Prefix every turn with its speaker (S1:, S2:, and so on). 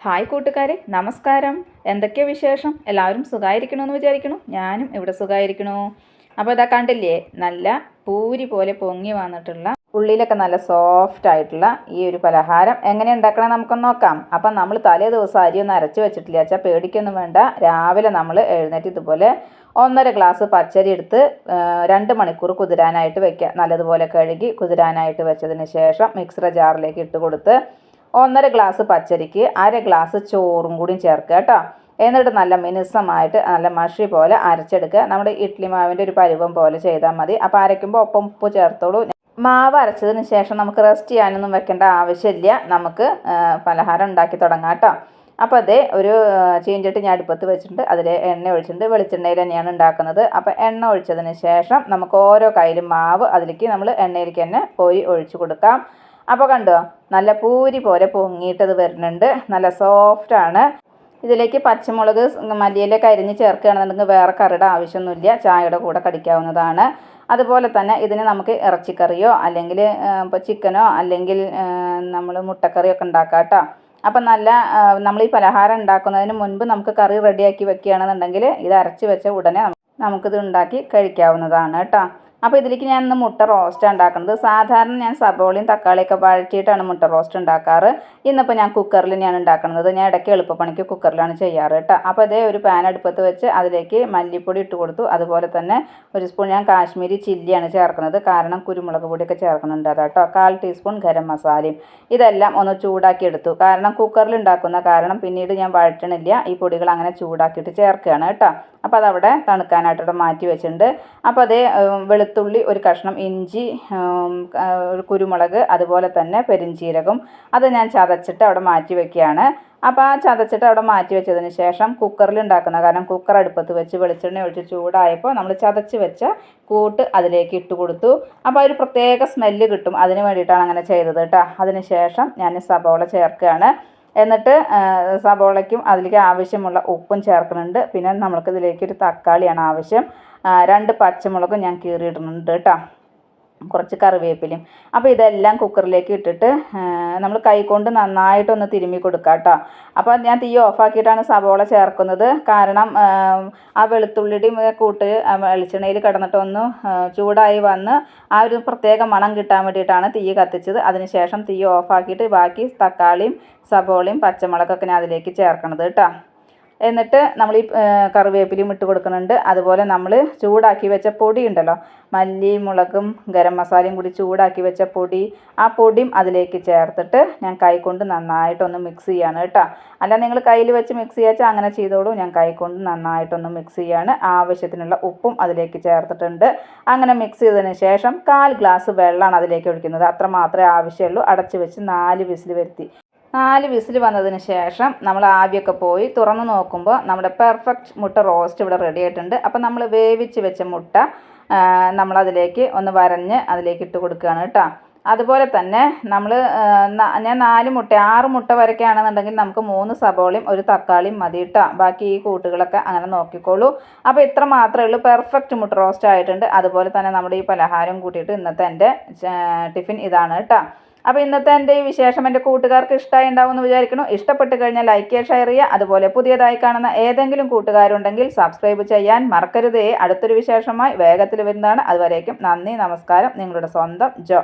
S1: Hi കൂട്ടുകാരെ നമസ്കാരം. എന്തൊക്കെയാ വിശേഷം? എല്ലാവരും സുഖമായിരിക്കണമെന്ന് വിചാരിക്കണു. ഞാനും ഇവിടെ സുഖമായിരിക്കണു അപ്പോൾ ഇതാ കണ്ടില്ലേ നല്ല പൂരി പോലെ പൊങ്ങി വന്നിട്ടുള്ള ഉള്ളിലൊക്കെ നല്ല സോഫ്റ്റ് ആയിട്ടുള്ള ഈ ഒരു പലഹാരം എങ്ങനെ ഉണ്ടാക്കണം നമുക്കൊന്ന് നോക്കാം. അപ്പം നമ്മൾ തലേ ദിവസം അരി ഒന്ന് അരച്ച് വെച്ചിട്ടില്ല വെച്ചാൽ പേടിക്കൊന്നും വേണ്ട. രാവിലെ നമ്മൾ എഴുന്നേറ്റ് ഇതുപോലെ ഒന്നര ഗ്ലാസ് പച്ചരി എടുത്ത് രണ്ട് മണിക്കൂർ കുതിരാനായിട്ട് വെക്കുക നല്ലതുപോലെ കഴുകി കുതിരാനായിട്ട് വെച്ചതിന് ശേഷം മിക്സറ ജാറിലേക്ക് ഇട്ട് കൊടുത്ത് ഒന്നര ഗ്ലാസ് പച്ചരിക്ക് അര ഗ്ലാസ് ചോറും കൂടി ചേർക്കുക കേട്ടോ. എന്നിട്ട് നല്ല മിനുസമായിട്ട് നല്ല മഷി പോലെ അരച്ചെടുക്കുക. നമ്മുടെ ഇഡ്ഡലി മാവിന്റെ ഒരു പരുവം പോലെ ചെയ്താൽ മതി. അപ്പോൾ അരയ്ക്കുമ്പോൾ ഒപ്പം ഉപ്പ് ചേർത്തോളൂ. മാവ് അരച്ചതിന് ശേഷം നമുക്ക് റെസ്റ്റ് ചെയ്യാനൊന്നും വെക്കേണ്ട ആവശ്യമില്ല. നമുക്ക് പലഹാരം ഉണ്ടാക്കി തുടങ്ങാം കേട്ടോ. അപ്പോൾ അതേ ഒരു ചീഞ്ചട്ടി ഞാൻ അടുപ്പത്ത് വെച്ചിട്ടുണ്ട്. അതിൽ എണ്ണ ഒഴിച്ചിട്ടുണ്ട്. വെളിച്ചെണ്ണയിൽ തന്നെയാണ് ഉണ്ടാക്കുന്നത്. അപ്പോൾ എണ്ണ ഒഴിച്ചതിന് ശേഷം നമുക്ക് ഓരോ കയ്യിലും മാവ് അതിലേക്ക് നമ്മൾ എണ്ണയിലേക്ക് തന്നെ കോരി ഒഴിച്ചു കൊടുക്കാം. അപ്പോൾ കണ്ടോ? നല്ല പൂരി പോലെ പൊങ്ങിയിട്ടത് വരുന്നുണ്ട്. നല്ല സോഫ്റ്റാണ് ഇതിലേക്ക് പച്ചമുളക് മല്ലിയിലൊക്കെ അരിഞ്ഞ് ചേർക്കുകയാണെന്നുണ്ടെങ്കിൽ വേറെ കറിയുടെ ആവശ്യമൊന്നുമില്ല. ചായയുടെ കൂടെ കടിക്കാവുന്നതാണ്. അതുപോലെ തന്നെ ഇതിന് നമുക്ക് ഇറച്ചിക്കറിയോ അല്ലെങ്കിൽ ഇപ്പോൾ ചിക്കനോ അല്ലെങ്കിൽ നമ്മൾ മുട്ടക്കറിയോ ഒക്കെ ഉണ്ടാക്കാം കേട്ടോ. അപ്പം നല്ല നമ്മൾ ഈ പലഹാരം ഉണ്ടാക്കുന്നതിന് മുൻപ് നമുക്ക് കറി റെഡിയാക്കി വെക്കുകയാണെന്നുണ്ടെങ്കിൽ ഇത് അരച്ച് വെച്ച ഉടനെ നമുക്ക് നമുക്കിത് ഉണ്ടാക്കി കഴിക്കാവുന്നതാണ് കേട്ടോ. അപ്പോൾ ഇതിലേക്ക് ഞാൻ ഇന്ന് മുട്ട റോസ്റ്റ് ഉണ്ടാക്കുന്നത്. സാധാരണ ഞാൻ സബോളയും തക്കാളിയൊക്കെ വഴറ്റിയിട്ടാണ് മുട്ട റോസ്റ്റ് ഉണ്ടാക്കാറ്. ഇന്നിപ്പോൾ ഞാൻ കുക്കറിൽ ഞാൻ ഉണ്ടാക്കുന്നത്. ഞാൻ ഇടയ്ക്ക് എളുപ്പപ്പണിക്ക് കുക്കറിലാണ് ചെയ്യാറ് കേട്ടോ. അപ്പോൾ അതേ ഒരു പാൻ അടുപ്പത്ത് വെച്ച് അതിലേക്ക് മല്ലിപ്പൊടി ഇട്ട് കൊടുത്തു. അതുപോലെ തന്നെ ഒരു സ്പൂൺ ഞാൻ കാശ്മീരി ചില്ലിയാണ് ചേർക്കുന്നത്. കാരണം കുരുമുളക് പൊടിയൊക്കെ ചേർക്കുന്നുണ്ട് അതാട്ടോ കാൽ ടീസ്പൂൺ ഗരം മസാലയും. ഇതെല്ലാം ഒന്ന് ചൂടാക്കി എടുത്തു. കാരണം കുക്കറിൽ ഉണ്ടാക്കുന്ന കാരണം പിന്നീട് ഞാൻ വഴറ്റണില്ല. ഈ പൊടികൾ അങ്ങനെ ചൂടാക്കിയിട്ട് ചേർക്കുകയാണ് കേട്ടോ. അപ്പോൾ അതവിടെ തണുക്കാനായിട്ട് മാറ്റി വെച്ചിട്ടുണ്ട്. അപ്പോൾ അതേ ഉം, വെളുത്തുള്ളി ഒരു കഷ്ണം ഇഞ്ചി ഒരു കുരുമുളക് അതുപോലെ തന്നെ പെരിഞ്ചീരകം. അത് ഞാൻ ചതച്ചിട്ട് അവിടെ മാറ്റി വെക്കുകയാണ്. അപ്പോൾ ആ ചതച്ചിട്ട് അവിടെ മാറ്റി വെച്ചതിന് ശേഷം കുക്കറിൽ ഉണ്ടാക്കുന്ന കാരണം കുക്കർ അടുപ്പത്ത് വെച്ച് വെളിച്ചെണ്ണ ഒഴിച്ച് ചൂടായപ്പോൾ നമ്മൾ ചതച്ച് വെച്ച കൂട്ട് അതിലേക്ക് ഇട്ട് കൊടുത്തു. അപ്പോൾ ഒരു പ്രത്യേക സ്മെല്ല് കിട്ടും. അതിന് വേണ്ടിയിട്ടാണ് അങ്ങനെ ചെയ്തത് കേട്ടോ. അതിന് ശേഷം ഞാൻ സബോള ചേർക്കുകയാണ്. എന്നിട്ട് സബോളയ്ക്കും അതിലേക്ക് ആവശ്യമുള്ള ഉപ്പും ചേർക്കുന്നുണ്ട്. പിന്നെ നമ്മൾക്ക് ഇതിലേക്ക് ഒരു തക്കാളിയാണ് ആവശ്യം. രണ്ട് പച്ചമുളകും ഞാൻ കീറിയിടുന്നുണ്ട് കേട്ടോ. കുറച്ച് കറിവേപ്പിലയും. അപ്പോൾ ഇതെല്ലാം കുക്കറിലേക്ക് ഇട്ടിട്ട് നമ്മൾ കൈകൊണ്ട് നന്നായിട്ടൊന്ന് തിരുമ്മി കൊടുക്കുക കേട്ടോ. അപ്പോൾ ഞാൻ തീ ഓഫാക്കിയിട്ടാണ് സവോള ചേർക്കുന്നത്. കാരണം ആ, വെളുത്തുള്ളിയുടെയും കൂട്ട് വെളിച്ചെണ്ണയിൽ കിടന്നിട്ടൊന്ന് ചൂടായി വന്ന് ആ ഒരു പ്രത്യേക മണം കിട്ടാൻ വേണ്ടിയിട്ടാണ് തീ കത്തിച്ചത്. അതിനുശേഷം തീ ഓഫാക്കിയിട്ട് ബാക്കി തക്കാളിയും സവോളയും പച്ചമുളകൊക്കെ ഞാൻ അതിലേക്ക് ചേർക്കണത് കേട്ടോ. എന്നിട്ട് നമ്മൾ ഈ കറിവേപ്പിലയും ഇട്ട് കൊടുക്കുന്നുണ്ട്. അതുപോലെ നമ്മൾ ചൂടാക്കി വെച്ച പൊടി ഉണ്ടല്ലോ മല്ലിയും മുളകും ഗരം മസാലയും കൂടി ചൂടാക്കി വെച്ച പൊടി ആ പൊടിയും അതിലേക്ക് ചേർത്തിട്ട് ഞാൻ കൈകൊണ്ട് നന്നായിട്ടൊന്ന് മിക്സ് ചെയ്യാണ് കേട്ടോ. അല്ല നിങ്ങൾ കയ്യിൽ വെച്ച് മിക്സ് ചെയ്യാച്ചാൽ അങ്ങനെ ചെയ്തോളൂ. ഞാൻ കൈകൊണ്ട് നന്നായിട്ടൊന്ന് മിക്സ് ചെയ്യാണ്. ആവശ്യത്തിനുള്ള ഉപ്പും അതിലേക്ക് ചേർത്തിട്ടുണ്ട്. അങ്ങനെ മിക്സ് ചെയ്തതിന് ശേഷം കാൽ ഗ്ലാസ് വെള്ളമാണ് അതിലേക്ക് ഒഴിക്കുന്നത്. അത്ര മാത്രമേ ആവശ്യമുള്ളൂ. അടച്ച് വെച്ച് നാല് വിസിൽ വരുത്തി. നാല് വിസിൽ വന്നതിന് ശേഷം നമ്മൾ ആവിയൊക്കെ പോയി തുറന്ന് നോക്കുമ്പോൾ നമ്മുടെ പെർഫെക്റ്റ് മുട്ട റോസ്റ്റ് ഇവിടെ റെഡി ആയിട്ടുണ്ട്. അപ്പോൾ നമ്മൾ വേവിച്ച് വെച്ച മുട്ട നമ്മളതിലേക്ക് ഒന്ന് വരഞ്ഞ് അതിലേക്ക് ഇട്ട് കൊടുക്കുകയാണ് കേട്ടോ. അതുപോലെ തന്നെ നമ്മൾ ഞാൻ നാല് മുട്ട ആറ് മുട്ട വരയ്ക്കുകയാണെന്നുണ്ടെങ്കിൽ നമുക്ക് മൂന്ന് സബോളയും ഒരു തക്കാളിയും മതി കേട്ടോ. ബാക്കി ഈ കൂട്ടുകളൊക്കെ അങ്ങനെ നോക്കിക്കോളൂ. അപ്പോൾ ഇത്ര മാത്രമേ ഉള്ളൂ. പെർഫെക്റ്റ് മുട്ട റോസ്റ്റ് ആയിട്ടുണ്ട്. അതുപോലെ തന്നെ നമ്മുടെ ഈ പലഹാരം കൂട്ടിയിട്ട് ഇന്നത്തെ എന്റെ ടിഫിൻ ഇതാണ് കേട്ടോ. അപ്പോൾ ഇന്നത്തെ എന്റെ ഈ വിശേഷം എന്റെ കൂട്ടുകാർക്ക് ഇഷ്ടമായി ഉണ്ടാവുമെന്ന് വിചാരിക്കുന്നു. ഇഷ്ടപ്പെട്ട് കഴിഞ്ഞാൽ ലൈക്ക് ചെയ്യുക ഷെയർ ചെയ്യുക. അതുപോലെ പുതിയതായി കാണുന്ന ഏതെങ്കിലും കൂട്ടുകാരുണ്ടെങ്കിൽ സബ്സ്ക്രൈബ് ചെയ്യാൻ മറക്കരുതേ. അടുത്തൊരു വിശേഷമായി വേഗത്തിൽ വരുന്നതാണ്. അതുവരേക്കും നന്ദി നമസ്കാരം. നിങ്ങളുടെ സ്വന്തം ജോ.